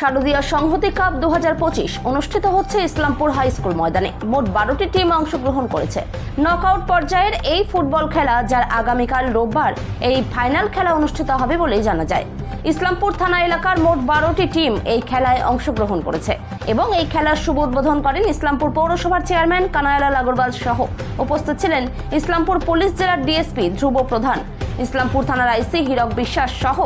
শারদীয় সংহতি কাপ দু অনুষ্ঠিত হচ্ছে ইসলামপুর হাই স্কুল ময়দানে। মোট বারোটি টিম অংশগ্রহণ করেছে। নকআউট পর্যায়ের এই ফুটবল খেলা, যার আগামীকাল রোববার এই ফাইনাল খেলা অনুষ্ঠিত হবে বলেই জানা যায়। ইসলামপুর থানা এলাকার মোট বারোটি টিম এই খেলায় অংশগ্রহণ করেছে এবং এই খেলার শুভ উদ্বোধন করেন ইসলামপুর পৌরসভার চেয়ারম্যান কানায়ালাল আগরওয়াল সহ। উপস্থিত ছিলেন ইসলামপুর পুলিশ জেলার ডিএসপি ধ্রুব প্রধান। ইসলামপুর থানার আইসি হীরক বিশ্বাস সহ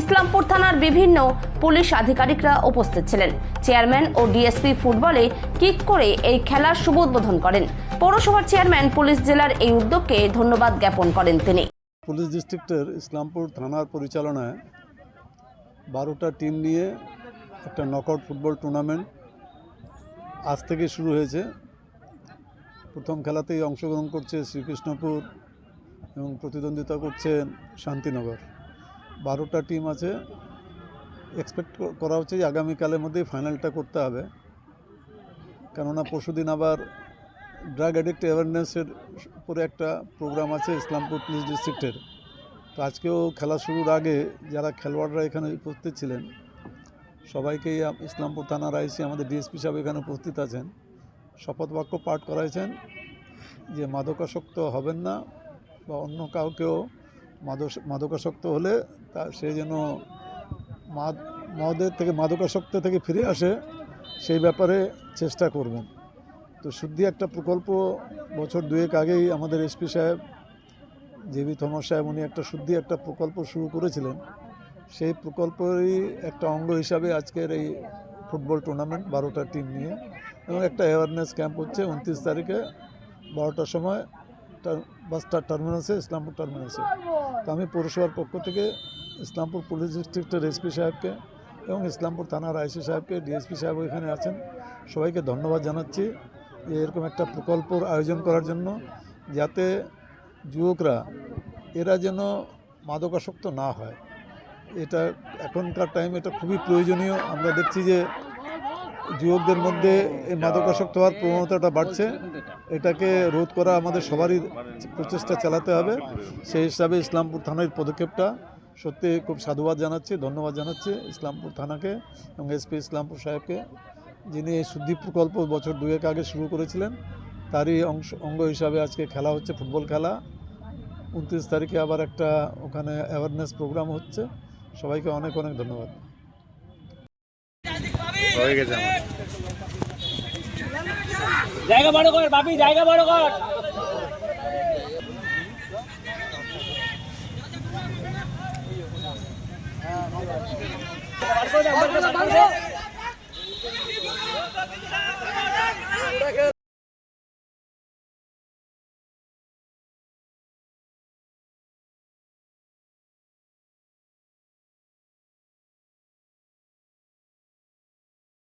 ইসলামপুর থানার বিভিন্ন পুলিশ আধিকারিকরা উপস্থিত ছিলেন। চেয়ারম্যান ও ডিএসপি ফুটবলে কিক করে এই খেলার শুভ উদ্বোধন করেন। পৌরসভার চেয়ারম্যান পুলিশ জেলার এই উদ্যোগকে ধন্যবাদ জ্ঞাপন করেন তিনি। পুলিশ ডিস্ট্রিক্টের ইসলামপুর থানার পরিচালনায় বারোটা টিম নিয়ে একটা নকআউট ফুটবল টুর্নামেন্ট আজ থেকে শুরু হয়েছে। প্রথম খেলাতেই অংশগ্রহণ করছে শ্রীকৃষ্ণপুর এবং প্রতিদ্বন্দ্বিতা করছেন শান্তিনগর। বারোটা টিম আছে। এক্সপেক্ট করা হচ্ছে যে আগামীকালের মধ্যেই ফাইনালটা করতে হবে। কেননা পরশুদিন আবার ড্রাগ অ্যাডিক্ট অ্যাওয়ারনেসের উপরে একটা প্রোগ্রাম আছে ইসলামপুর পুলিশ ডিস্ট্রিক্টের তো আজকেও খেলা শুরুর আগে যারা খেলোয়াড়রা এখানে উপস্থিত ছিলেন, সবাইকেই ইসলামপুর থানার আইসি আমাদের ডিএসপি সাহেব এখানে উপস্থিত আছেন। শপথ বাক্য পাঠ করাইছেন যে মাদকাসক্ত হবেন না। বা অন্য কাউকেও মাদক মাদকাসক্ত হলে তা সে যেন মাদ, মদের থেকে, মাদকাসক্ত থেকে ফিরে আসে, সেই ব্যাপারে চেষ্টা করবেন। তো শুদ্ধি একটা প্রকল্প বছর দুয়েক আগেই আমাদের এসপি সাহেব জেবি থমাস সাহেব, উনি একটা শুদ্ধি একটা প্রকল্প শুরু করেছিলেন। সেই প্রকল্পেরই একটা অঙ্গ হিসাবে আজকের এই ফুটবল টুর্নামেন্ট বারোটা টিম নিয়ে এবং একটা অ্যাওয়ারনেস ক্যাম্প হচ্ছে উনত্রিশ তারিখে, বারোটার সময় বাসটার টার্মিনাসে ইসলামপুর টার্মিনাসে তো আমি পৌরসভার পক্ষ থেকে ইসলামপুর পুলিশ ডিস্ট্রিক্টের এসপি সাহেবকে এবং ইসলামপুর থানার আইসি সাহেবকে ডিএসপি সাহেব এখানে আছেন, সবাইকে ধন্যবাদ জানাচ্ছি যে এরকম একটা প্রকল্পর আয়োজন করার জন্য যাতে যুবকরা, এরা যেন মাদকাসক্ত না হয়। এটা এখনকার টাইম এটা খুবই প্রয়োজনীয়। আমরা দেখছি যে যুবকদের মধ্যে এই মাদকাসক্ত হওয়ার প্রবণতাটা বাড়ছে। এটাকে রোধ করা আমাদের সবারই প্রচেষ্টা চালাতে হবে। সেই হিসাবে ইসলামপুর থানার পদক্ষেপটা সত্যি খুব সাধুবাদ জানাচ্ছি ধন্যবাদ জানাচ্ছি ইসলামপুর থানাকে এবং এসপি ইসলামপুর সাহেবকে যিনি এই শুদ্ধি প্রকল্প বছর দুয়েক আগে শুরু করেছিলেন তারই অংশ অঙ্গ হিসাবে আজকে খেলা হচ্ছে ফুটবল খেলা। উনত্রিশ তারিখে আবার একটা ওখানে অ্যাওয়ারনেস প্রোগ্রাম হচ্ছে। সবাইকে অনেক অনেক ধন্যবাদ। হয়ে গেছে আমার। জায়গা বড় কর বাপি জায়গা বড় কর। বার